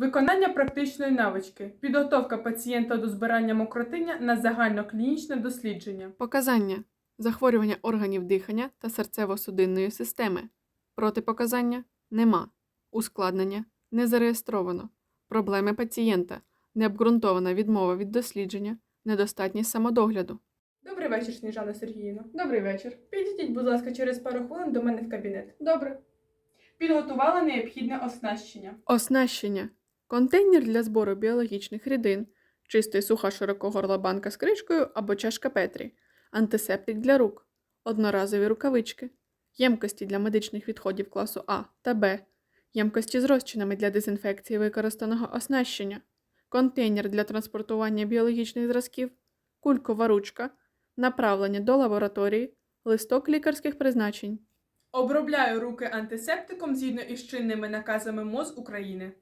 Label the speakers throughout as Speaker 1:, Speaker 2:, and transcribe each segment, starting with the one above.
Speaker 1: Виконання практичної навички. Підготовка пацієнта до збирання мокротиння на загальноклінічне дослідження.
Speaker 2: Показання захворювання органів дихання та серцево-судинної системи. Протипоказання нема. Ускладнення не зареєстровано. Проблеми пацієнта, необґрунтована відмова від дослідження, недостатність самодогляду.
Speaker 1: Добрий вечір, Сніжана Сергіївна. Добрий вечір. Підійдіть, будь ласка, через пару хвилин до мене в кабінет. Добре. Підготувала необхідне оснащення.
Speaker 2: Оснащення. Контейнер для збору біологічних рідин, чистий суха широкогорла банка з кришкою або чашка Петрі, антисептик для рук, одноразові рукавички, ємкості для медичних відходів класу А та Б, ємкості з розчинами для дезінфекції використаного оснащення, контейнер для транспортування біологічних зразків, кулькова ручка, направлення до лабораторії, листок лікарських призначень.
Speaker 1: Обробляю руки антисептиком згідно із чинними наказами МОЗ України.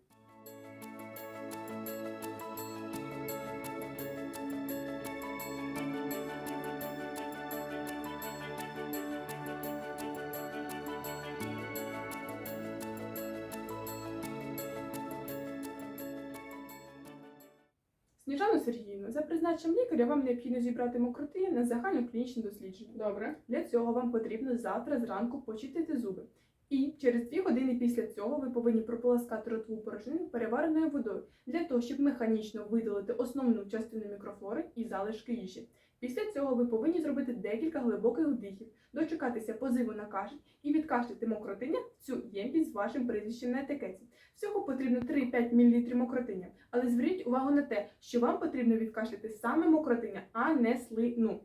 Speaker 1: Сніжана Сергіївна, за призначенням лікаря вам необхідно зібрати мокроти на загальноклінічне дослідження. Добре. Для цього вам потрібно завтра зранку почистити зуби. І через 2 години після цього ви повинні прополоскати ротову порожнину перевареною водою для того, щоб механічно видалити основну частину мікрофлори і залишки їжі. Після цього ви повинні зробити декілька глибоких вдихів, дочекатися позиву на кашель і відкашляти мокротиння в цю ємкість з вашим прізвищем на етикеті. Всього потрібно 3-5 мл мокротиння. Але зверніть увагу на те, що вам потрібно відкашляти саме мокротиння, а не слину.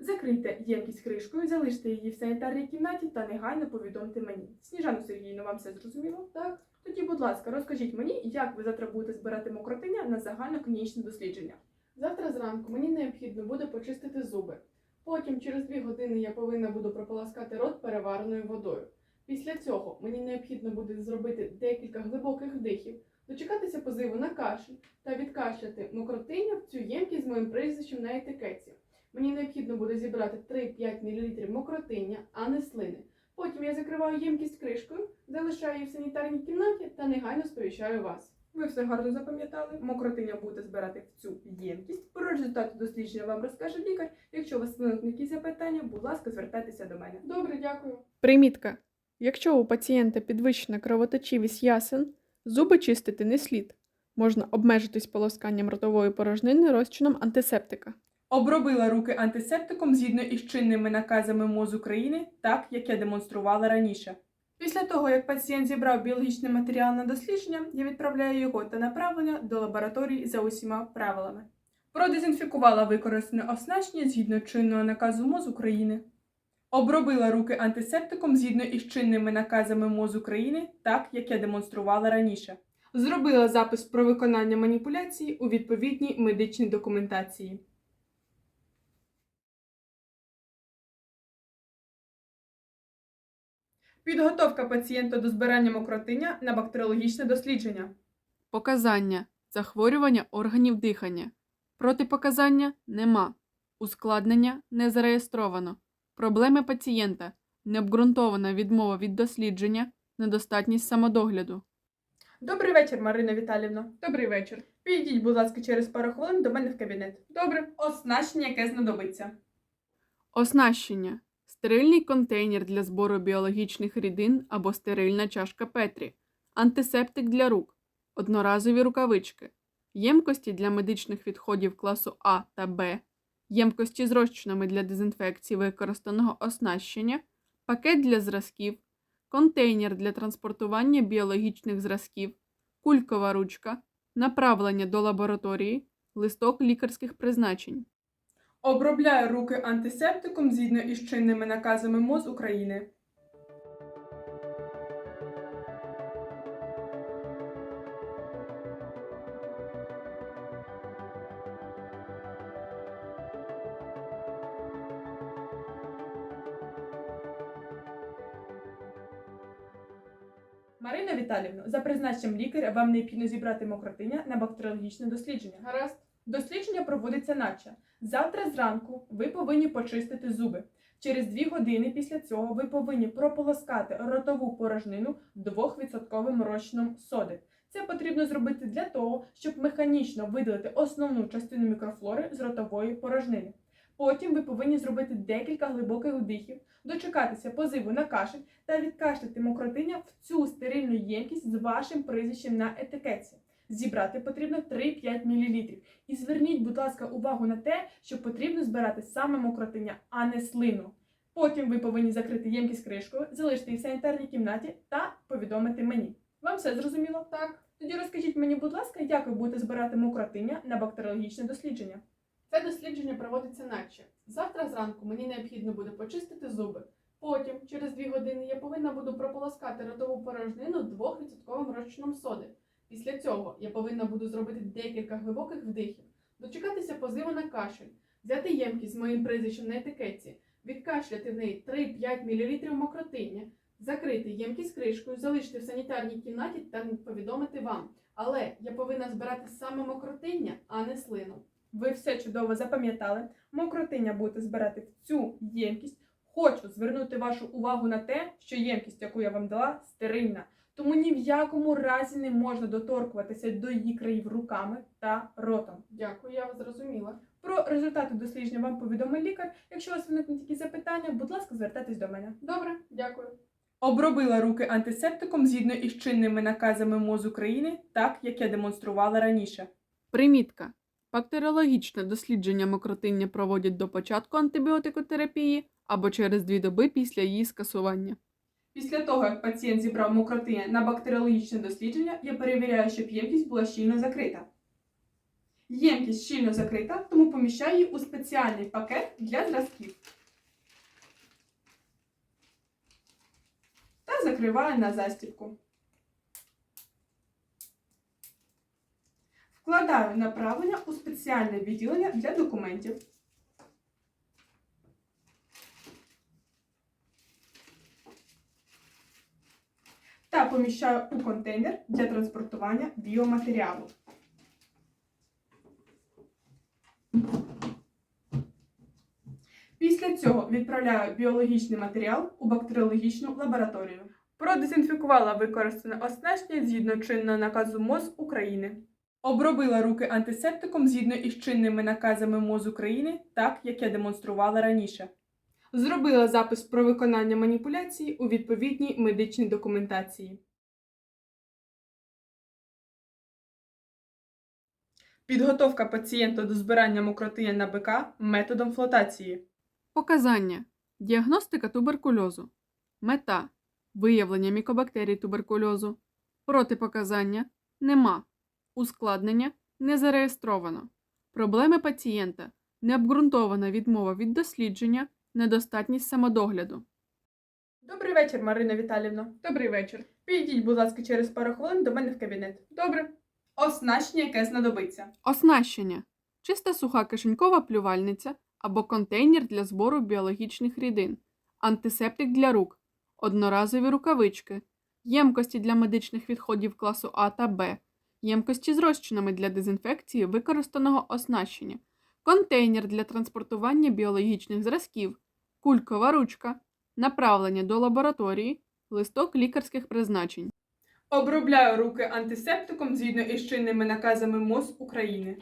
Speaker 1: Закрийте ємкість кришкою, залиште її в санітарній кімнаті та негайно повідомте мені. Сніжану Сергіївну, вам все зрозуміло? Так. Тоді, будь ласка, розкажіть мені, як ви завтра будете збирати мокротиння на загальноклінічне дослідження.
Speaker 2: Завтра зранку мені необхідно буде почистити зуби. Потім, через дві години, я повинна буду прополоскати рот перевареною водою. Після цього мені необхідно буде зробити декілька глибоких вдихів, дочекатися позиву на кашель та відкашляти мокротиння в цю ємкість з моїм прізвищем на етикеті. Мені необхідно буде зібрати 3-5 мл мокротиння, а не слини. Потім я закриваю ємкість кришкою, залишаю її в санітарній кімнаті та негайно сповіщаю вас.
Speaker 1: Ви все гарно запам'ятали. Мокротиння будете збирати в цю ємкість. Про результати дослідження вам розкаже лікар. Якщо у вас виникнуть якісь запитання, будь ласка, звертайтеся до мене.
Speaker 2: Добре, дякую. Примітка. Якщо у пацієнта підвищена кровоточивість ясен, зуби чистити не слід. Можна обмежитись полосканням ротової порожнини розчином антисептика.
Speaker 1: Обробила руки антисептиком згідно із чинними наказами МОЗ України, так як я демонструвала раніше. Після того, як пацієнт зібрав біологічний матеріал на дослідження, я відправляю його та направлення до лабораторії за усіма правилами. Продезінфікувала використане оснащення згідно чинного наказу МОЗ України. Обробила руки антисептиком згідно із чинними наказами МОЗ України, так як я демонструвала раніше. Зробила запис про виконання маніпуляції у відповідній медичній документації. Підготовка пацієнта до збирання мокротиння на бактеріологічне дослідження.
Speaker 2: Показання захворювання органів дихання. Протипоказання нема. Ускладнення не зареєстровано. Проблеми пацієнта. Необґрунтована відмова від дослідження, недостатність самодогляду.
Speaker 1: Добрий вечір, Марина Віталівна. Добрий вечір. Підійдіть, будь ласка, через пару хвилин до мене в кабінет. Добре, оснащення, яке знадобиться.
Speaker 2: Оснащення. Стерильний контейнер для збору біологічних рідин або стерильна чашка Петрі. Антисептик для рук. Одноразові рукавички. Ємкості для медичних відходів класу А та Б. Ємкості з розчинами для дезінфекції використаного оснащення. Пакет для зразків. Контейнер для транспортування біологічних зразків. Кулькова ручка. Направлення до лабораторії. Листок лікарських призначень.
Speaker 1: Обробляє руки антисептиком згідно із чинними наказами МОЗ України. Марина Віталівна, за призначенням лікаря вам необхідно зібрати мокротиння на бактеріологічне дослідження.
Speaker 2: Гаразд.
Speaker 1: Дослідження проводиться наче. Завтра зранку ви повинні почистити зуби. Через 2 години після цього ви повинні прополоскати ротову порожнину 2% розчином соди. Це потрібно зробити для того, щоб механічно видалити основну частину мікрофлори з ротової порожнини. Потім ви повинні зробити декілька глибоких вдихів, дочекатися позиву на кашель та відкашляти мокротиння в цю стерильну ємкість з вашим прізвищем на етикетці. Зібрати потрібно 3-5 мл. І зверніть, будь ласка, увагу на те, що потрібно збирати саме мокротиння, а не слину. Потім ви повинні закрити ємкість кришкою, залишити її в санітарній кімнаті та повідомити мені. Вам все зрозуміло? Так. Тоді розкажіть мені, будь ласка, як ви будете збирати мокротиння на бактеріологічне дослідження.
Speaker 2: Це дослідження проводиться наче. Завтра зранку мені необхідно буде почистити зуби. Потім, через 2 години, я повинна буду прополоскати ротову порожнину 2% розчином соди. Після цього я повинна буду зробити декілька глибоких вдихів, дочекатися позиву на кашель, взяти ємкість з моїм прізвищем на етикетці, відкашляти в неї 3-5 мл мокротиння, закрити ємкість кришкою, залишити в санітарній кімнаті та повідомити вам. Але я повинна збирати саме мокротиння, а не слину.
Speaker 1: Ви все чудово запам'ятали. Мокротиння будете збирати в цю ємкість. Хочу звернути вашу увагу на те, що ємкість, яку я вам дала, стерильна. Тому ні в якому разі не можна доторкуватися до її країв руками та ротом.
Speaker 2: Дякую, я вас зрозуміла.
Speaker 1: Про результати дослідження вам повідомить лікар. Якщо у вас виникнуть якісь запитання, будь ласка, звертайтесь до мене.
Speaker 2: Добре, дякую.
Speaker 1: Обробила руки антисептиком згідно із чинними наказами МОЗ України, так як я демонструвала раніше.
Speaker 2: Примітка. Бактеріологічне дослідження мокротиння проводять до початку антибіотикотерапії або через дві доби після її скасування.
Speaker 1: Після того, як пацієнт зібрав мокротиння на бактеріологічне дослідження, я перевіряю, щоб ємкість була щільно закрита. Ємкість щільно закрита, тому поміщаю її у спеціальний пакет для зразків. Та закриваю на застібку. Вкладаю направлення у спеціальне відділення для документів. та поміщаю у контейнер для транспортування біоматеріалу. Після цього відправляю біологічний матеріал у бактеріологічну лабораторію. Продезінфікувала використане оснащення згідно чинного наказу МОЗ України. Обробила руки антисептиком згідно із чинними наказами МОЗ України, так як я демонструвала раніше. Зробила запис про виконання маніпуляції у відповідній медичній документації. Підготовка пацієнта до збирання мокротиння на БК методом флотації.
Speaker 2: Показання. Діагностика туберкульозу. Мета. Виявлення мікобактерій туберкульозу. Протипоказання. Нема. Ускладнення. Не зареєстровано. Проблеми пацієнта. Необґрунтована відмова від дослідження. Недостатність самодогляду.
Speaker 1: Добрий вечір, Марина Віталівна. Добрий вечір. Підійдіть, будь ласка, через пару хвилин до мене в кабінет. Добре. Оснащення, яке знадобиться.
Speaker 2: Оснащення. Чиста суха кишенькова плювальниця або контейнер для збору біологічних рідин, антисептик для рук, одноразові рукавички, ємкості для медичних відходів класу А та Б, ємкості з розчинами для дезінфекції використаного оснащення, контейнер для транспортування біологічних зразків, кулькова ручка, направлення до лабораторії, листок лікарських призначень.
Speaker 1: Обробляю руки антисептиком згідно із чинними наказами МОЗ України.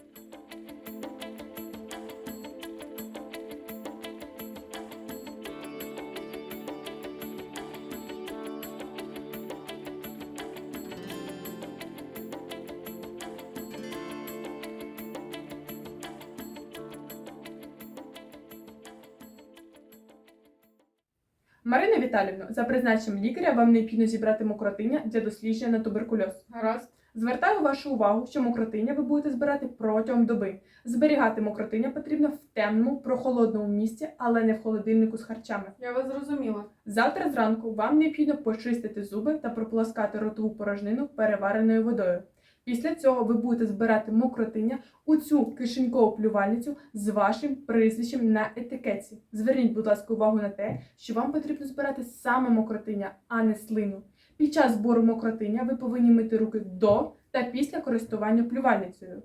Speaker 1: Марина Віталівна, за призначенням лікаря вам необхідно зібрати мокротиння для дослідження на туберкульоз.
Speaker 2: Гаразд.
Speaker 1: Звертаю вашу увагу, що мокротиння ви будете збирати протягом доби. Зберігати мокротиння потрібно в темному, прохолодному місці, але не в холодильнику з харчами.
Speaker 2: Я вас зрозуміла.
Speaker 1: Завтра зранку вам необхідно почистити зуби та прополоскати ротову порожнину перевареною водою. Після цього ви будете збирати мокротиння у цю кишенькову плювальницю з вашим прізвищем на етикетці. Зверніть, будь ласка, увагу на те, що вам потрібно збирати саме мокротиння, а не слину. Під час збору мокротиння ви повинні мити руки до та після користування плювальницею.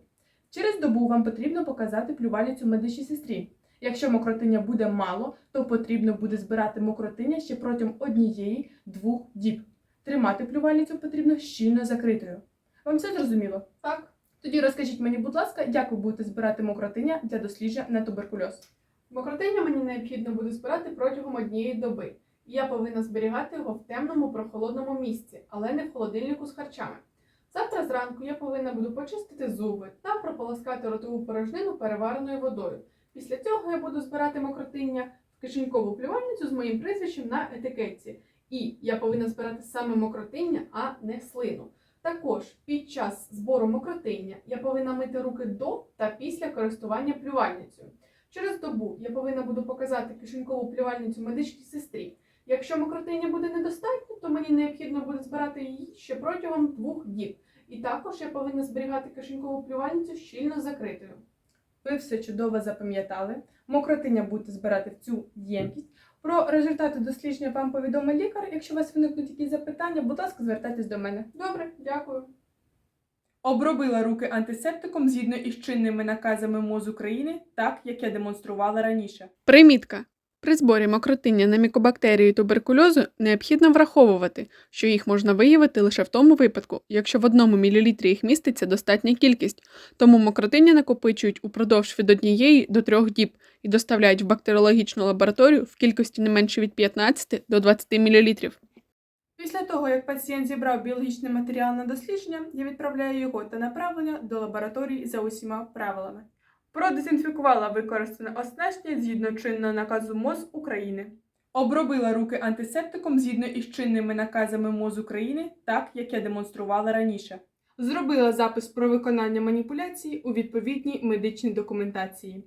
Speaker 1: Через добу вам потрібно показати плювальницю медичній сестрі. Якщо мокротиння буде мало, то потрібно буде збирати мокротиння ще протягом однієї-двох діб. Тримати плювальницю потрібно щільно закритою. Вам все зрозуміло? Так. Тоді розкажіть мені, будь ласка, як ви будете збирати мокротиння для дослідження на туберкульоз? Мокротиння мені необхідно буде збирати протягом однієї доби. Я повинна зберігати його в темному прохолодному місці, але не в холодильнику з харчами. Завтра зранку я повинна буду почистити зуби та прополоскати ротову порожнину перевареною водою. Після цього я буду збирати мокротиння в кишенькову плювальницю з моїм прізвищем на етикетці. І я повинна збирати саме мокротиння, а не слину. Також під час збору мокротиння я повинна мити руки до та після користування плювальницею. Через добу я повинна буду показати кишенькову плювальницю медичній сестрі. Якщо мокротиння буде недостатньо, то мені необхідно буде збирати її ще протягом двох діб. І також я повинна зберігати кишенькову плювальницю щільно закритою. Ви все чудово запам'ятали. Мокротиння будете збирати в цю ємкість. Про результати дослідження вам повідомить лікар. Якщо у вас виникнуть якісь запитання, будь ласка, звертайтесь до мене. Добре, дякую. Обробила руки антисептиком згідно із чинними наказами МОЗ України, так як я демонструвала раніше.
Speaker 2: Примітка. При зборі мокротиння на мікобактерії туберкульозу необхідно враховувати, що їх можна виявити лише в тому випадку, якщо в одному мілілітрі їх міститься достатня кількість, тому мокротиння накопичують упродовж від однієї до трьох діб і доставляють в бактеріологічну лабораторію в кількості не менше від 15 до 20 мл.
Speaker 1: Після того, як пацієнт зібрав біологічний матеріал на дослідження, я відправляю його та направлення до лабораторії за усіма правилами. Продезінфікувала використане оснащення згідно чинного наказу МОЗ України. Обробила руки антисептиком згідно із чинними наказами МОЗ України, так як я демонструвала раніше. Зробила запис про виконання маніпуляції у відповідній медичній документації.